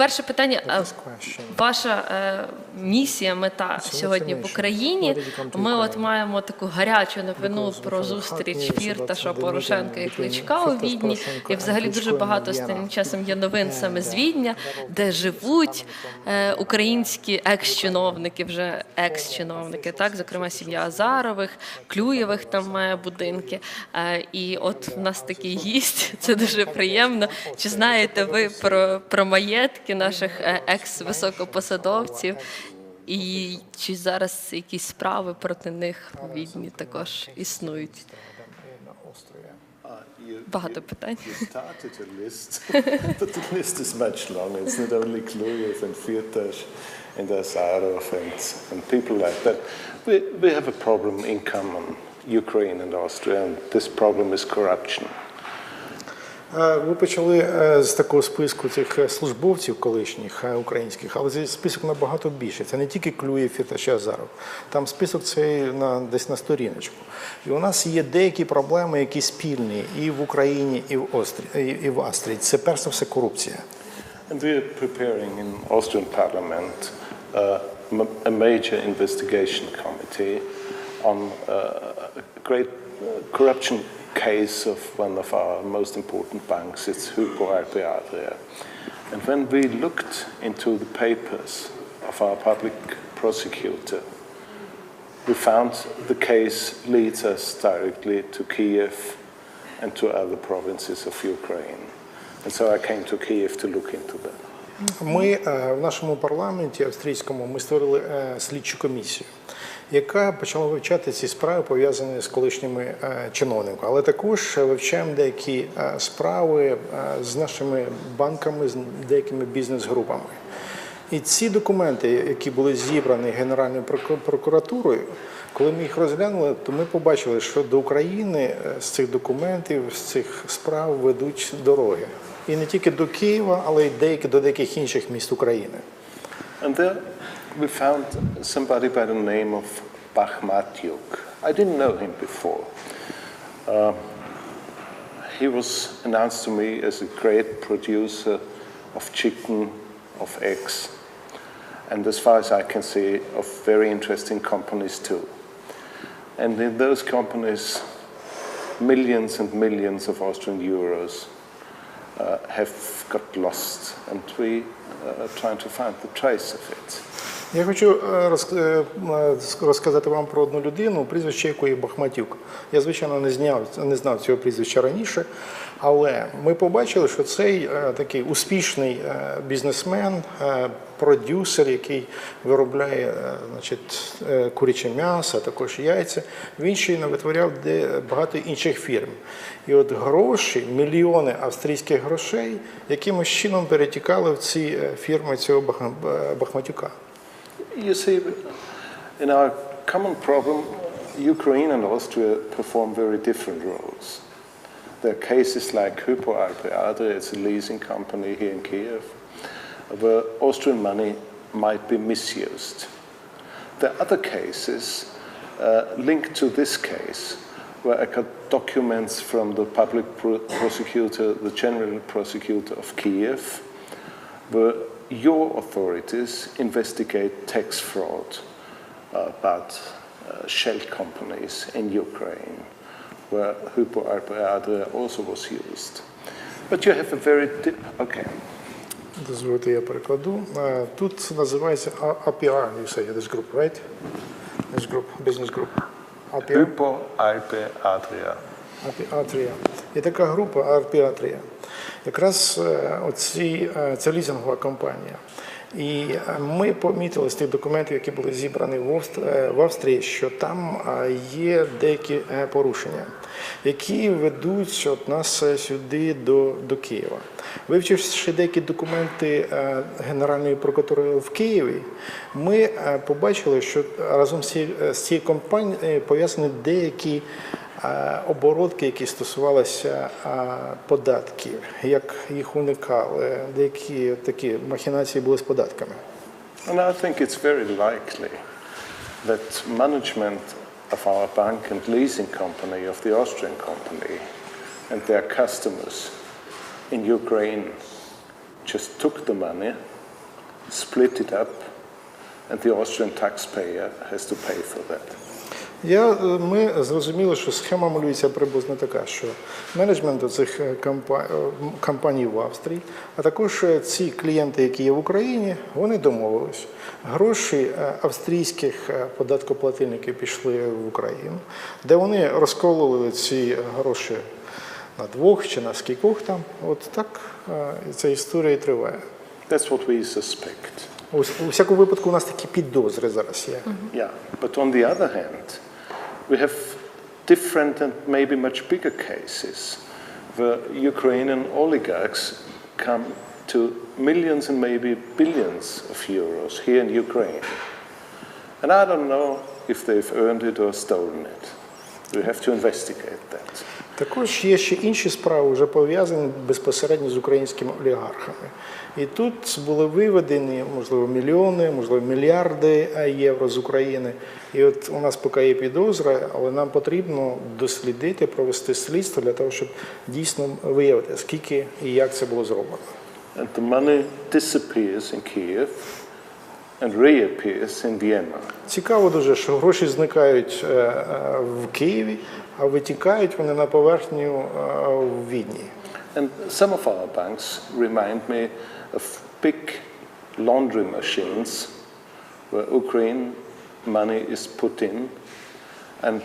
перше питання. Ваша е, місія, мета сьогодні в Україні. Ми от маємо таку гарячу новину про зустріч Фірташа Порошенка і Кличка у Відні. І взагалі дуже багато останнім часом є новин саме з Відня, де живуть е, українські екс-чиновники, вже екс-чиновники, так, зокрема сім'я Азарових, Клюєвих там має будинки. Е, і от в нас такий гість, це дуже приємно. Чи знаєте ви про, про маєтки наших е, екс-високопосадовців? І чи зараз якісь справи проти них в Відні також існують? Uh, Багато питань. and Azarov and, and people like that. We, we have a problem in common, Ukraine and Austria, and this problem is corruption. Е, Ви почали е, з такого списку цих е, службовців колишніх українських, але цей список набагато більше. Це не тільки Клюєв та Азаров. Там список цей на десь на сторіночку. І у нас є деякі проблеми, які спільні і в Україні, і в Острі, і, в Австрії. Це перш за все корупція. And we are preparing in Austrian Parliament uh, a major investigation committee on uh, great uh, corruption case of one of our most important banks. It's Hypo Alpe Adria. And when we looked into the papers of our public prosecutor, we found the case leads us directly to Kiev and to other provinces of Ukraine. And so I came to Kiev to look into that. Ми е, в нашому парламенті австрійському ми створили е, слідчу комісію, Яка почала вивчати ці справи, пов'язані з колишніми е, чиновниками. Але також вивчаємо деякі е, справи е, з нашими банками, з деякими бізнес-групами. І ці документи, які були зібрані Генеральною прокуратурою, коли ми їх розглянули, то ми побачили, що до України з цих документів, з цих справ ведуть дороги. І не тільки до Києва, але й до деяких інших міст України. We found somebody by the name of Bachmatyuk. I didn't know him before. Uh, he was announced to me as a great producer of chicken, of eggs, and as far as I can see, of very interesting companies too. And in those companies, millions and millions of Austrian euros uh, have got lost, and we uh, are trying to find the trace of it. Я хочу е, е, м, розказати вам про одну людину, прізвище якої Бахматюк. Я, звичайно, не, зняв, не знав цього прізвища раніше, але ми побачили, що цей е, такий успішний е, бізнесмен, е, продюсер, який виробляє е, значить, е, куряче м'ясо, також яйця, він ще й витворяв багато інших фірм. І от гроші, мільйони австрійських грошей, якимось чином перетікали в ці е, фірми цього Бахматюка. You see, in our common problem, Ukraine and Austria perform very different roles. There are cases like Hypo Alpe Adria, it's a leasing company here in Kiev, where Austrian money might be misused. There are other cases uh, linked to this case where I got documents from the public pro- prosecutor, the general prosecutor of Kiev, where your authorities investigate tax fraud uh, about uh, shell companies in Ukraine, where Hypo Alpe Adria also was used. But you have a very di- okay. Дозвольте, я перекладу. Е, Тут називається А- APR, you say, this group, right? This group, business group. APR, Hypo Alpe Adria. Атрія. Є така група Арпіатрія. Якраз е, оці, е, це лізингова компанія. І е, ми помітили з тих документів, які були зібрані в Авст- в Австрії, що там є деякі порушення, які ведуть от нас сюди до, до Києва. Вивчивши деякі документи Генеральної прокуратури в Києві, ми побачили, що разом з цією- компанією пов'язані деякі оборотки, які стосувалися е, податків, як їх уникали, деякі такі махінації були з податками. And I think it's very likely that management of our bank and leasing company, of the Austrian company, and their customers in Ukraine just took the money, split it up, and the Austrian taxpayer has to pay for that. Я, е, ми зрозуміли, що схема малюється приблизно така, що менеджмент цих е, е, компаній в Австрії, а також ці клієнти, які є в Україні, вони домовились. Гроші австрійських податкоплательників пішли в Україну, де вони розколили ці гроші на двох чи на скількох там. От так ця історія і триває. That's what we suspect. У всякому випадку у нас такі підозри зараз є. Yeah, but on the other hand, we have different and maybe much bigger cases where Ukrainian oligarchs come to millions and maybe billions of euros here in Ukraine. And I don't know if they've earned it or stolen it. We have to investigate that. Також є ще інші справи, вже пов'язані безпосередньо з українськими олігархами. І тут були виведені, можливо, мільйони, можливо, мільярди євро з України. І от у нас поки є підозра, але нам потрібно дослідити, провести слідство для того, щоб дійсно виявити, скільки і як це було зроблено. And the money disappears in Kiev and reappears in Vienna. Цікаво дуже, що гроші зникають е, е, в Києві, а витікають вони на поверхню е, в Відні. And some of our banks remind me of big laundry machines where Ukraine money is put in and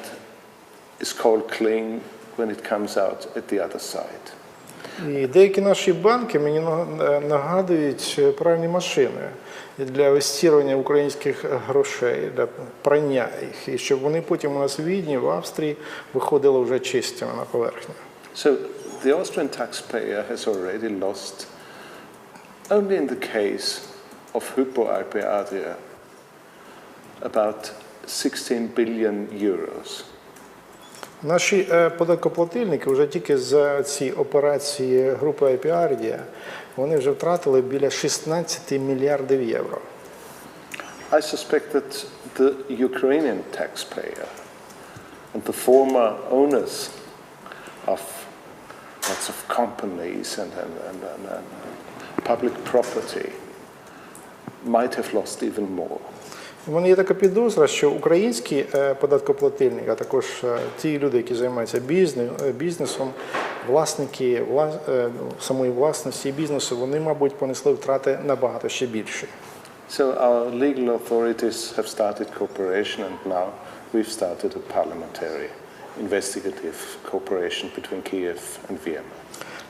is called clean when it comes out at the other side. І деякі наші банки мені нагадують е, пральні машини для вистірування українських грошей, для прання їх, і щоб вони потім у нас в Відні, в Австрії виходили вже чистими на поверхню. So the Austrian taxpayer has already lost, only in the case of Hypo Alpe Adria, about 16 billion euros. Наші е, податкоплательники вже тільки за ці операції групи Епіардія вони вже втратили біля 16 мільярдів євро. I suspect that the Ukrainian taxpayer and the former owners of lots of companies and, and, and, and, and public property might have lost even more. У мене є така підозра, що українські е, податкоплательники, а також е, ті люди, які займаються е, бізнесом, власники вла- ну, самої власності і бізнесу, вони, мабуть, понесли втрати набагато ще більше. So our legal authorities have started cooperation and now we've started a parliamentary investigative cooperation between Kiev and Vienna.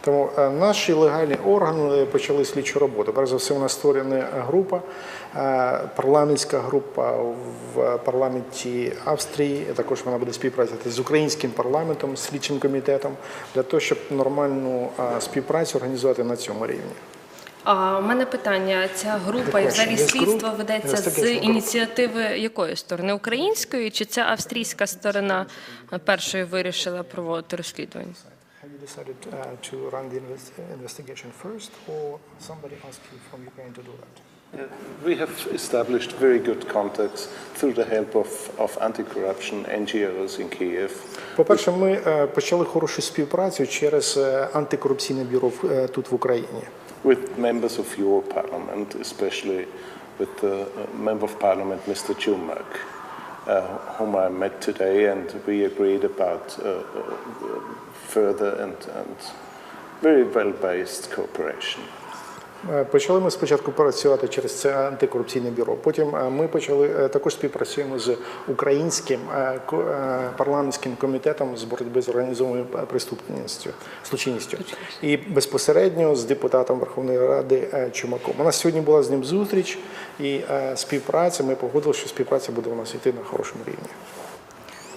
Тому е, наші легальні органи почали слідчу роботу. Перш за все, у нас створена група, е, парламентська група в парламенті Австрії. Також вона буде співпрацювати з українським парламентом, слідчим комітетом, для того, щоб нормальну е, співпрацю організувати на цьому рівні. А у мене питання: ця група і взагалі слідство ведеться з ініціативи якої сторони? Української чи це австрійська сторона першою вирішила проводити розслідування? Have you decided uh, to run the invest- investigation first, or somebody asked you from Ukraine to do that? Uh, We have established very good contacts through the help of, of anti-corruption NGOs in Kiev. По-перше, ми е, почали хорошу співпрацю через е, антикорупційне бюро в- е, тут в Україні. with members of your parliament, especially with the uh, member of parliament, Mr. Chumak, uh, whom I met today, and we agreed about uh, uh, further and, and very well-based cooperation. Е, Почали ми спочатку працювати через це антикорупційне бюро. Потім е, ми почали е, також співпрацюємо з українським парламентським комітетом з боротьби з організованою преступністю, злочинністю і безпосередньо з депутатом Верховної Ради Чумаком. У нас сьогодні була з ним зустріч і співпраця. Ми погодили, що співпраця буде у нас йти на хорошому рівні.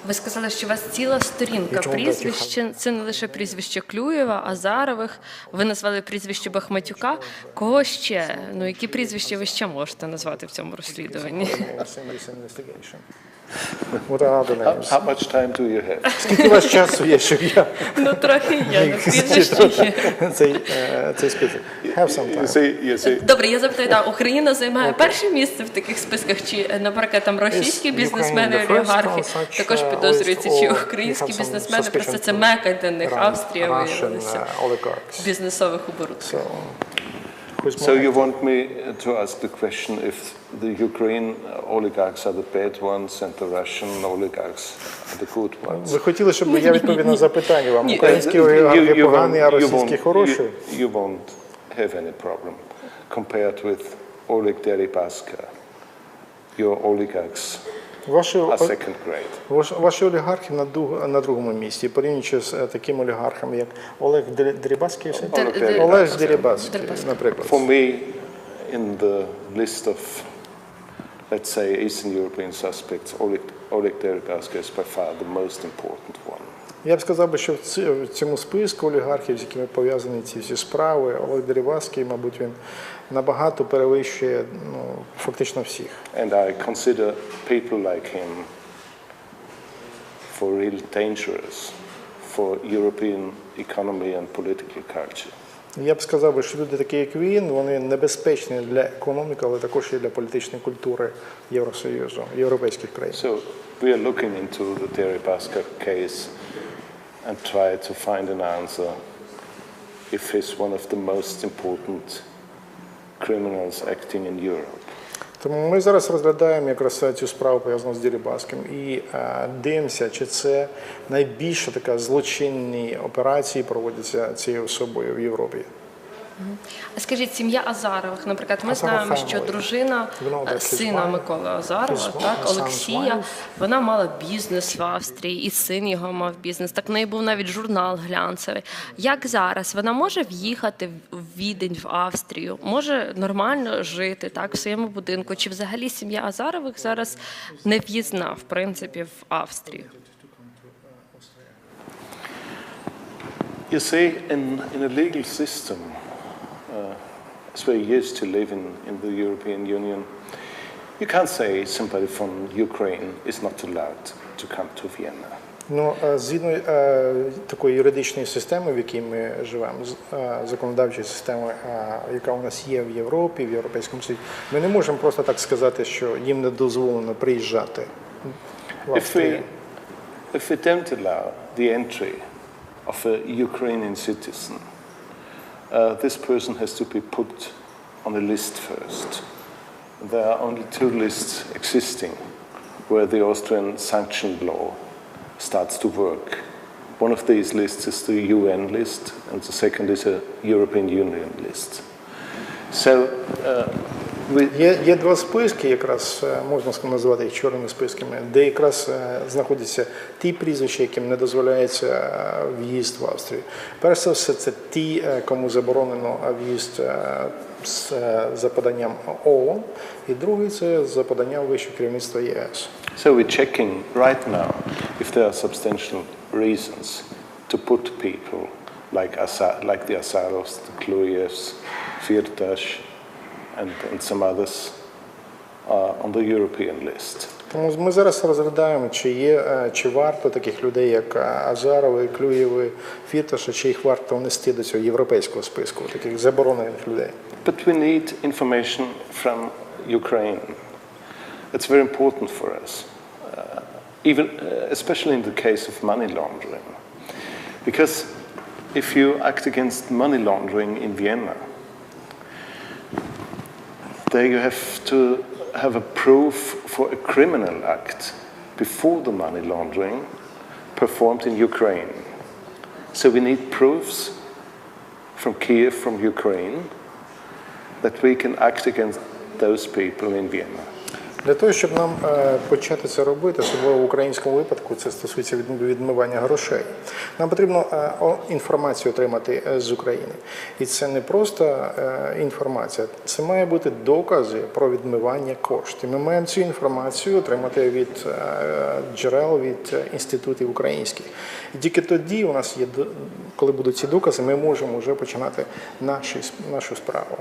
Ви сказали, що у вас ціла сторінка прізвище. Це не лише прізвище Клюєва, Азарових. Ви назвали прізвище Бахматюка. Кого ще? Ну які прізвища ви ще можете назвати в цьому розслідуванні? What are How, names? how much time do you have? Скільки у вас часу є, щоб я Ну трохи є, ну прізвище є. цей, е, цей список? Have some You time. Добре, я запитаю, да, Україна займає перше місце в таких списках, чи, е, наприклад, там російські бізнесмени, олігархи також uh, підозрюються, чи українські бізнесмени, просто це мека для них, Австрія виявилася uh, бізнесових оборудків. So, you want me to ask the question if the Ukraine oligarchs are the bad ones and the Russian oligarchs are the good ones? Ви хотіли, щоб я відповів на запитання вам. Українські олігархи погані, а російські хороші. You, you won't have any problem compared with Oleg Deripaska. Your oligarchs Ваші, are second grade. ваш- ваші олігархи на, ду- на другому місці, порівнюючи з е, такими олігархами, як Олег Дер- Дерибаський. Дер- Олег Дер- Олег Дерибаський, Дерибаський. наприклад. For me, in the list of, let's say, Eastern European suspects, Oleg, Oleg Deripaska is by far the most important one. Я б сказав би, що в цьому списку олігархів, з якими пов'язані ці всі справи, Олег Дерибаський, мабуть, він набагато перевищує ну, фактично всіх. And I consider people like him for real dangerous for European economy and political culture. Я б сказав, би, що люди такі, як він, вони небезпечні для економіки, але також і для політичної культури Євросоюзу, європейських країн. So we are looking into the Deripaska case and try to find an answer if he's one of the most important criminals acting in Europe. Тому ми зараз розглядаємо якраз цю справу пов'язану з Дерибаским і е, дивимося, чи це найбільша така злочинні операції проводяться цією особою в Європі. А скажіть, сім'я Азарових, наприклад, ми знаємо, що дружина е, сина Миколи Азарова, так, Олексія, вона мала бізнес в Австрії, і син його мав бізнес. Так в неї був навіть журнал глянцевий. Як зараз вона може в'їхати в Відень в Австрію, може нормально жити так в своєму будинку? Чи взагалі сім'я Азарових зараз не в'їзна, в принципі, в Австрію? You see, in, in a legal system, as we're used to live in, in the European Union, you can't say somebody from Ukraine is not allowed to come to Vienna. Ну, згідно е, такої юридичної системи, в якій ми живемо, е, законодавчої системи, е, яка у нас є в Європі, в Європейському Союзі, ми не можемо просто так сказати, що їм не дозволено приїжджати. в If we, if we don't allow the entry of a Ukrainian citizen, uh, this person has to be put on a list first. There are only two lists existing where the Austrian sanction law starts to work. One of these lists is the UN list, and the second is a European Union list. So uh, Є, є два списки, якраз е, можна назвати їх чорними списками, де якраз е, знаходяться ті прізвища, яким не дозволяється е, в'їзд в Австрію. Перш за все, це ті, кому заборонено в'їзд з, за поданням ООН, і другий це за поданням вищого керівництва ЄС. So we're checking right now if there are substantial reasons to put people like, Asa- like the Asarovs, the Kluyevs, Firtash, and, and some others uh, on the European list. Тому ми зараз розглядаємо, чи є е, чи варто таких людей, як е, Азарови, Клюєви, Фірташа, чи їх варто внести до цього європейського списку, таких заборонених людей. But we need information from Ukraine. It's very important for us, uh, even uh, especially in the case of money laundering, because if you act against money laundering in Vienna, there you have to have a proof for a criminal act before the money laundering performed in Ukraine. So we need proofs from Kiev, from Ukraine, that we can act against those people in Vienna. Для того, щоб нам е, почати це робити, особливо в українському випадку, це стосується відмивання грошей. Нам потрібно е, інформацію отримати е, з України. І це не просто інформація, це має бути докази про відмивання коштів. Ми маємо цю інформацію отримати від джерел, від інститутів українських. І тільки тоді у нас є, коли будуть ці докази, ми можемо вже починати наші, нашу справу.